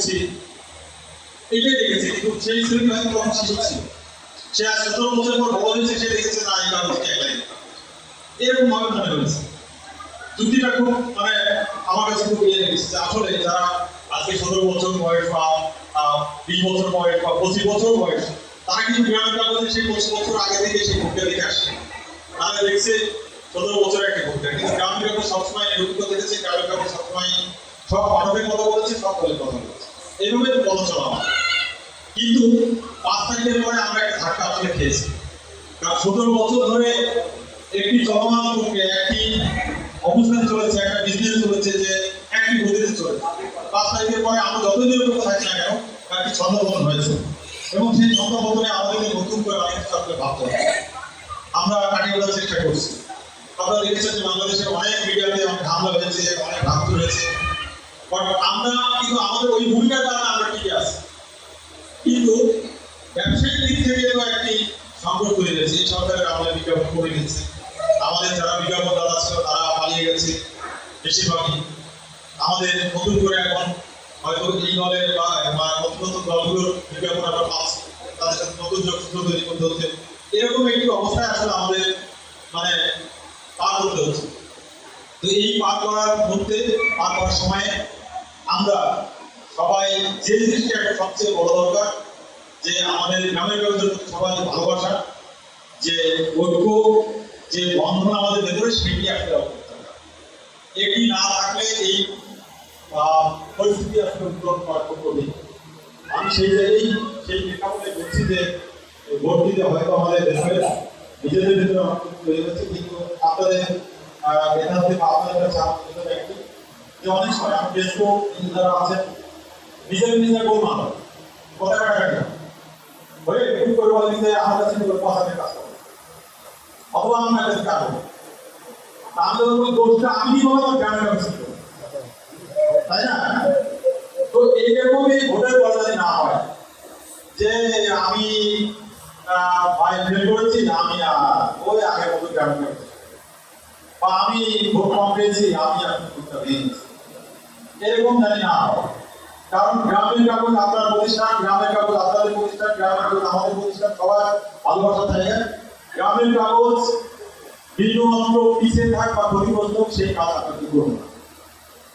করছি এটাই দেখেছে কিন্তু সেই হয়তো ছিল সে আজ সতেরো বছর পর বড় হয়েছে, সে দেখেছে না এরকম ভাবে মনে হয়েছে। খুব মানে আমার কাছে খুব ইয়ে লেগেছে আসলে যারা আজকে সতেরো বছর বয়স বা বিশ বছর বয়স বা পঁচিশ বছর বয়স, তারা কিন্তু কাগজে সেই পঁচিশ বছর আগে থেকে সেই ভোটটা দেখে আসছে। তারা দেখছে সতেরো বছর একটা ভোটটা কিন্তু গ্রামের কাগজ সবসময় নিরপেক্ষ দেখেছে, গ্রামের কাগজ সবসময় সব মানবের কথা বলেছে, সব বলেছে। এইভাবে পথ চলা কিন্তু পাঁচ তারিখের পরে আমরা একটা ধাক্কা আসলে খেয়েছি। কারণ সতেরো বছর ধরে একটি চলমান প্রক্রিয়া একটি অবস্থান চলেছে, একটা বিজনেস চলেছে যে একটি গতিতে চলেছে পাঁচ তারিখের পরে আমরা যতই নিরপেক্ষ থাকি না কেন, একটি ছন্দপতন হয়েছে। এবং সেই ছন্দপতনে আমাদেরকে নতুন করে অনেক কিছু আসলে ভাবতে হবে আমরা কাটিয়ে ওঠার চেষ্টা করছি। আপনারা দেখেছেন যে বাংলাদেশের অনেক মিডিয়াতে অনেক হামলা হয়েছে, অনেক ভাঙচুর হয়েছে। আমরা কিন্তু আমাদের ওই ভূমিকার কারণে আমরা টিকে আছি। কিন্তু ব্যবসায়িক দিক থেকে তো একটি সংকট তৈরি হয়েছে এই সরকারের আমাদের বিজ্ঞাপন করে দিচ্ছে আমাদের যারা বিজ্ঞাপন দাদা ছিল, তারা পালিয়ে গেছে বেশিরভাগই। আমাদের নতুন করে এখন হয়তো এই দলের বা নতুন নতুন দলগুলোর বিজ্ঞাপন আমরা পাচ্ছি। তাদের সাথে নতুন যোগসূত্র তৈরি করতে হচ্ছে। এরকম একটি অবস্থায় আসলে আমাদের মানে পার করতে হচ্ছে। তো এই পার করার মধ্যে পার করার সময়ে আমরা সবাই যে জিনিসটা সবচেয়ে বড় দরকার, যে আমাদের গ্রামের প্রতি সবাই ভালোবাসা, যে ঐক্য, যে বন্ধন আমাদের ভেতরে সেটি আসলে এটি না থাকলে এই পরিস্থিতি আসলে উত্তরণ করা খুব কঠিন আমি সেই জায়গায় সেই প্রেক্ষাপটে বলছি যে ভোট দিতে হয়তো আমাদের দেশের নিজেদের ভিতরে অনেক কিন্তু আপনাদের বা আপনাদের কাছে একটি অনেক সময় আমি ফেসবুক যারা আছেন নিজের গোল মানো কথা হয়ে করে বলে আমার কাছে কথাতে কাজ অথবা আমার কাছে কাজ তাহলে ওই দোষটা আমি বলা কাছে তাই না? তো এইরকমই ভোটের পর্যায়ে না হয়, যে আমি ভাই ফেল করেছি আমি ওই আগে মতো গ্রামের বা আমি ভোট কম পেয়েছি, আমি এখন ভোটটা এরকম জানি না কারণ গ্রামের কাগজ আপনার প্রতিষ্ঠান, গ্রামের কাগজ আপনাদের প্রতিষ্ঠান, গ্রামের কাগজ আমাদের প্রতিষ্ঠান, সবার ভালোবাসা থাকে। গ্রামের কাগজ বিন্দুমাত্র পিছিয়ে থাক বা ক্ষতিগ্রস্ত সেই কাজ আপনাকে করুন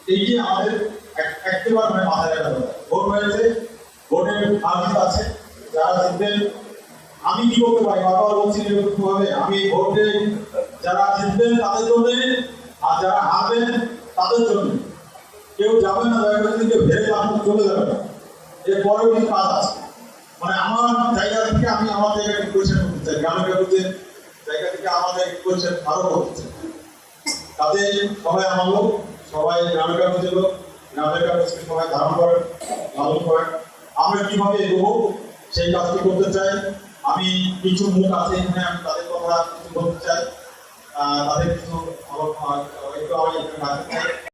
এই যে আমাদের এক- একেবারে মানে মাথায় রাখা দরকার। ভোট হয়েছে, ভোটের আর্জিত আছে, যারা জিতবেন, আমি কি করতে পারি? বারবার বলছি নিরপেক্ষভাবে আমি ভোটে যারা জিতবেন, তাদের জন্য আর যারা হারবেন তাদের জন্য কেউ যাবে না দয়া করে কেউ ভেবে আপনি চলে যাবে না কিছু কাজ আছে মানে আমার জায়গা থেকে আমি আমার জায়গায় করতে চাই। গ্রামের জায়গা থেকে আমাদের কোয়েশ্চেন আরও করতে চাই। তাতে সবাই আমার লোক, সবাই গ্রামের কাগজের লোক, গ্রামের কাগজকে সবাই ধারণ করেন লালন করেন আমরা কীভাবে এগোবো, সেই কাজটি করতে চাই। আমি কিছু মুখ আছে এখানে, আমি তাদের কথা কিছু বলতে চাই। তাদের কিছু একটু আমি এখানে রাখতে চাই।